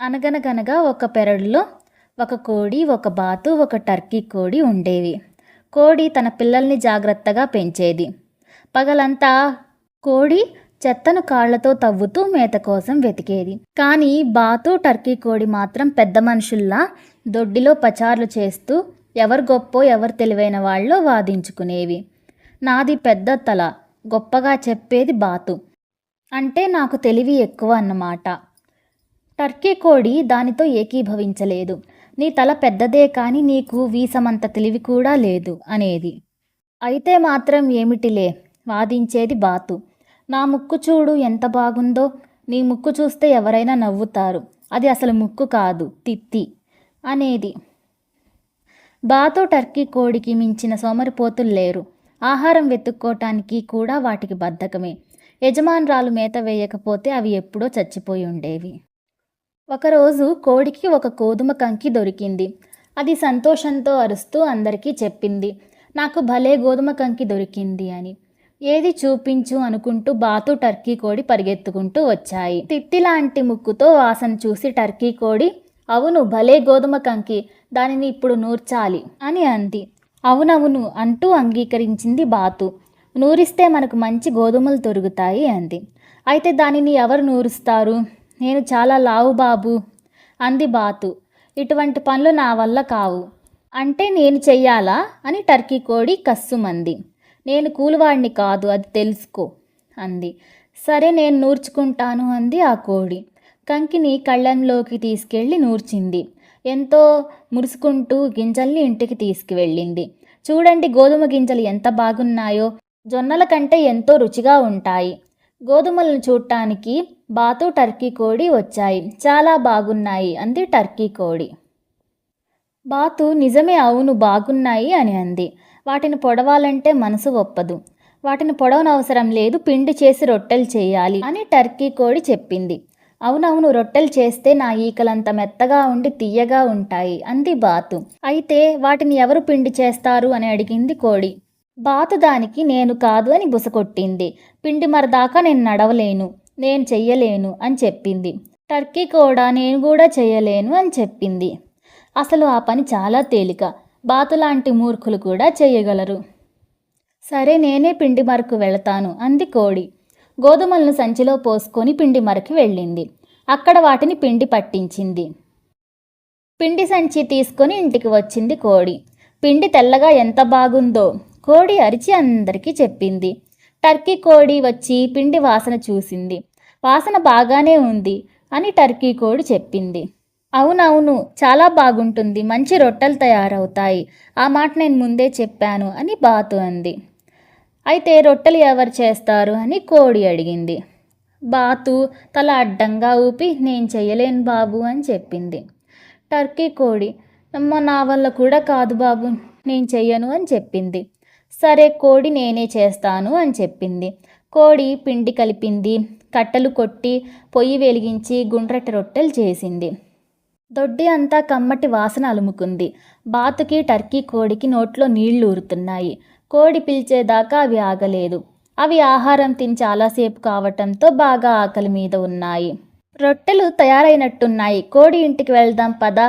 అనగనగనగా ఒక పెరడులో ఒక కోడి ఒక బాతు ఒక టర్కీ కోడి ఉండేవి. కోడి తన పిల్లల్ని జాగ్రత్తగా పెంచేది. పగలంతా కోడి చెత్తను కాళ్ళతో తవ్వుతూ మేత కోసం వెతికేది. కానీ బాతు టర్కీ కోడి మాత్రం పెద్ద మనుషుల్లా దొడ్డిలో పచార్లు చేస్తూ ఎవరు గొప్పో ఎవరు తెలివైన వాళ్ళో వాదించుకునేవి. నాది పెద్ద తల గొప్పగా చెప్పేది బాతు. అంటే నాకు తెలివి ఎక్కువ అన్నమాట. టర్కీ కోడి దానితో ఏకీభవించలేదు. నీ తల పెద్దదే కానీ నీకు వీసమంత తెలివి కూడా లేదు అనేది. అయితే మాత్రం ఏమిటిలే? వాదించేది బాతు. నా ముక్కు చూడు ఎంత బాగుందో. నీ ముక్కు చూస్తే ఎవరైనా నవ్వుతారు. అది అసలు ముక్కు కాదు తిత్తి అనేది. బాతు టర్కీ కోడికి మించిన సోమరిపోతులు లేరు. ఆహారం వెతుక్కోటానికి కూడా వాటికి బద్ధకమే. యజమానురాలు మేత వేయకపోతే అవి ఎప్పుడో చచ్చిపోయి ఉండేవి. ఒకరోజు కోడికి ఒక గోధుమ కంకి దొరికింది. అది సంతోషంతో అరుస్తూ అందరికీ చెప్పింది నాకు భలే గోధుమ కంకి దొరికింది అని. ఏది చూపించు అనుకుంటూ బాతు టర్కీ కోడి పరిగెత్తుకుంటూ వచ్చాయి. తిత్తి లాంటి ముక్కుతో వాసన చూసి టర్కీ కోడి అవును భలే గోధుమ కంకి దానిని ఇప్పుడు నూర్చాలి అని అంది. అవునవును అంటూ అంగీకరించింది బాతు. నూరిస్తే మనకు మంచి గోధుమలు దొరుకుతాయి అంది. అయితే దానిని ఎవరు నూరుస్తారు? నేను చాలా లావు బాబు అంది బాతు. ఇటువంటి పనులు నా వల్ల కావు. అంటే నేను చెయ్యాలా? అని టర్కీ కోడి కస్సుమంది. నేను కూలివాడిని కాదు అది తెలుసుకో అంది. సరే నేను నూర్చుకుంటాను అంది ఆ కోడి. కంకిని కళ్ళంలోకి తీసుకెళ్ళి నూర్చింది. ఎంతో మురుసుకుంటూ గింజల్ని ఇంటికి తీసుకువెళ్ళింది. చూడండి గోధుమ గింజలు ఎంత బాగున్నాయో. జొన్నల కంటే ఎంతో రుచిగా ఉంటాయి. గోధుమలను చూడటానికి బాతు టర్కీ కోడి వచ్చాయి. చాలా బాగున్నాయి అంది టర్కీ కోడి. బాతు నిజమే అవును బాగున్నాయి అని అంది. వాటిని పొడవాలంటే మనసు ఒప్పదు. వాటిని పొడవనవసరం లేదు పిండి చేసి రొట్టెలు చేయాలి అని టర్కీ కోడి చెప్పింది. అవునవును రొట్టెలు చేస్తే నా ఈకలంత మెత్తగా ఉండి తీయగా ఉంటాయి అంది బాతు. అయితే వాటిని ఎవరు పిండి చేస్తారు అని అడిగింది కోడి. బాతు దానికి నేను కాదు అని బుసకొట్టింది పిండి మరదాకా నేను నడవలేను. నేను చెయ్యలేను అని చెప్పింది. టర్కీ కూడా నేను కూడా చేయలేను అని చెప్పింది. అసలు ఆ పని చాలా తేలిక. బాతులాంటి మూర్ఖులు కూడా చేయగలరు సరే నేనే పిండి మరకు వెళతాను అంది కోడి. గోధుమలను సంచిలో పోసుకొని పిండి మరకి వెళ్ళింది. అక్కడ వాటిని పిండి పట్టించింది. పిండి సంచి తీసుకొని ఇంటికి వచ్చింది కోడి. పిండి తెల్లగా ఎంత బాగుందో కోడి అరిచి అందరికీ చెప్పింది. టర్కీ కోడి వచ్చి పిండి వాసన చూసింది. వాసన బాగానే ఉంది అని టర్కీ కోడి చెప్పింది. అవునవును చాలా బాగుంటుంది. మంచి రొట్టెలు తయారవుతాయి. ఆ మాట నేను ముందే చెప్పాను అని బాతు అంది. అయితే రొట్టెలు ఎవరు చేస్తారు అని కోడి అడిగింది. బాతు తల అడ్డంగా ఊపి నేను చెయ్యలేను బాబు అని చెప్పింది. టర్కీ కోడి అమ్మ నా వల్ల కూడా కాదు బాబు. నేను చెయ్యను అని చెప్పింది. సరే కోడి నేనే చేస్తాను అని చెప్పింది. కోడి పిండి కలిపింది కట్టలు కొట్టి పొయ్యి వెలిగించి గుండ్రటి రొట్టెలు చేసింది. దొడ్డి అంతా కమ్మటి వాసన అలుముకుంది. బాతుకి టర్కీ కోడికి నోట్లో నీళ్ళు ఊరుతున్నాయి. కోడి పిలిచేదాకా అవి ఆగలేదు. అవి ఆహారం తిని చాలాసేపు కావటంతో బాగా ఆకలి మీద ఉన్నాయి. రొట్టెలు తయారైనట్టున్నాయి. కోడి ఇంటికి వెళ్దాం పద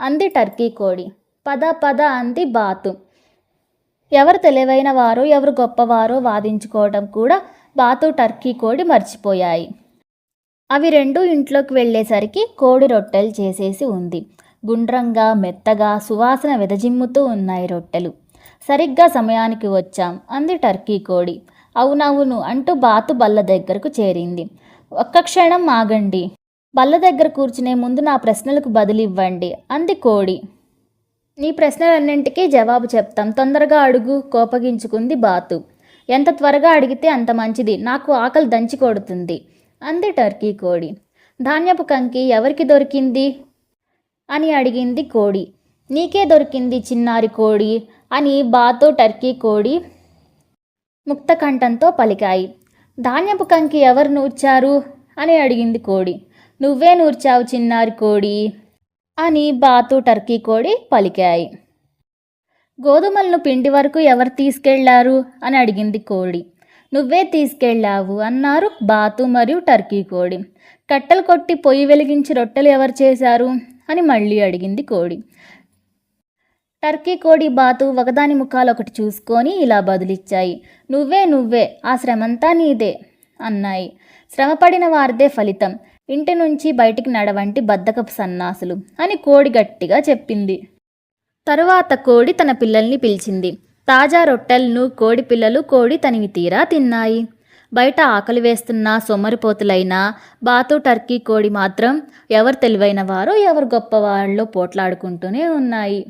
అంది టర్కీ కోడి. పద పద అంది బాతు. ఎవరు తెలివైన వారు ఎవరు గొప్పవారో వాదించుకోవడం కూడా బాతు టర్కీ కోడి మర్చిపోయాయి. అవి రెండు ఇంట్లోకి వెళ్ళేసరికి కోడి రొట్టెలు చేసేసి ఉంది. గుండ్రంగా మెత్తగా సువాసన వెదజిమ్ముతూ ఉన్నాయి రొట్టెలు. సరిగ్గా సమయానికి వచ్చాం అంది టర్కీ కోడి. అవునవును అంటూ బాతు బల్ల దగ్గరకు చేరింది. ఒక్క క్షణం ఆగండి. బల్ల దగ్గర కూర్చునే ముందు నా ప్రశ్నలకు బదులివ్వండి అంది కోడి. నీ ప్రశ్నలన్నింటికీ జవాబు చెప్తాం. తొందరగా అడుగు కోపగించుకుంది బాతు. ఎంత త్వరగా అడిగితే అంత మంచిది. నాకు ఆకలి దంచి కొడుతుంది. అంది టర్కీ కోడి. ధాన్యపు కంకి ఎవరికి దొరికింది? అని అడిగింది కోడి. నీకే దొరికింది చిన్నారి కోడి? అని బాతో టర్కీ కోడి ముక్తకంఠంతో పలికాయి. ధాన్యపు కంకి ఎవరు నూర్చారు? అని అడిగింది కోడి. నువ్వే నూర్చావు చిన్నారి కోడి? అని బాతు టర్కీ కోడి పలికాయి. గోధుమలను పిండి వరకు ఎవరు తీసుకెళ్ళారు? అని అడిగింది కోడి. నువ్వే తీసుకెళ్ళావు అన్నారు బాతు మరియు టర్కీ కోడి. కట్టెలు కొట్టి పొయ్యి వెలిగించి రొట్టెలు ఎవరు చేశారు? అని మళ్ళీ అడిగింది కోడి. టర్కీ కోడి బాతు ఒకదాని ముఖాలు ఒకటి చూసుకొని ఇలా బదులిచ్చాయి. నువ్వే నువ్వే ఆ శ్రమంతా నీదే అన్నాయి. శ్రమపడిన వారిదే ఫలితం. ఇంటి నుంచి బయటికి నడవంటి బద్దకపు సన్నాసులు అని కోడి గట్టిగా చెప్పింది. తరువాత కోడి తన పిల్లల్ని పిలిచింది. తాజా రొట్టెలను కోడి పిల్లలు కోడి తనివి తీరా తిన్నాయి. బయట ఆకలి వేస్తున్న సొమ్మరిపోతులైన బాతు టర్కీ కోడి మాత్రం ఎవరు తెలివైన వారో ఎవరు గొప్పవాళ్ళో పోట్లాడుకుంటూనే ఉన్నాయి.